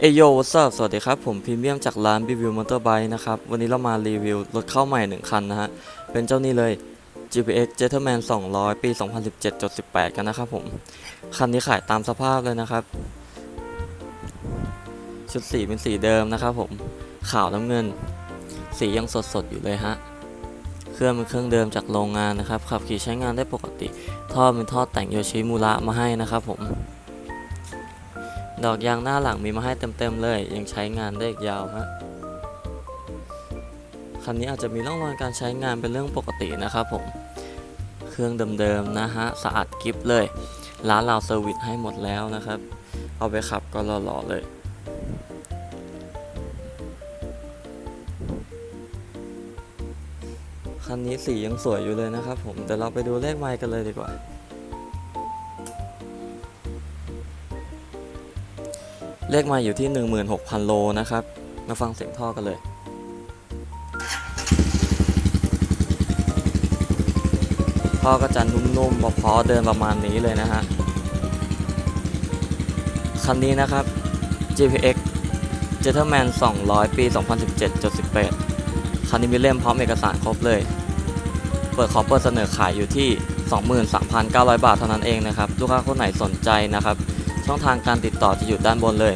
เอโยวัสสวัสดีครับ ผมพรีเมียมจากร้าน b ีวิวมอเตอร์ไบค์นะครับ วันนี้เรามารีวิวรถเข้าใหม่ 1 คันนะฮะ เป็นเจ้านี้เลย GPX Gentleman 200 ปี 2017.18 กันนะครับผม คันนี้ขายตามสภาพเลยนะครับ ชุดสีเป็นสีเดิมนะครับผม ขาวน้ำเงิน สียังสดๆ อยู่เลยฮะ เครื่องเป็นเครื่องเดิมจากโรงงานนะครับ ขับขี่ใช้งานได้ปกติ ท่อเป็นท่อแต่งโยชิมูระมาให้นะครับผม ดอกยางหน้าหลังมีมาให้เต็มๆเลย ยังใช้งานได้อีกยาวฮะคันนี้อาจจะมีร่องรอยการใช้งานเป็นเรื่องปกตินะครับผม เครื่องเดิมๆนะฮะสะอาดกริฟเลย ร้านเราเซอร์วิสให้หมดแล้วนะครับ เอาไปขับก็หล่อๆเลยคันนี้สียังสวยอยู่เลยนะครับผมเดี๋ยวเราไปดูเลขไมล์กันเลยดีกว่า เลขมาอยู่ที่ 16,000 โลนะครับ มาฟังเสียงท่อกันเลยท่อก็จะนุ่มๆพอๆเดินประมาณนี้เลยนะฮะ คันนี้นะครับ GPX Gentleman 200 ปี 2017.18 คันนี้มีเล่มพร้อมเอกสารครบเลย เปิดขอเปิดเสนอขายอยู่ที่ 23,900 บาทเท่านั้นเองนะครับ ลูกค้าคนไหนสนใจนะครับ ช่องทางการติดต่อจะอยู่ด้านบนเลย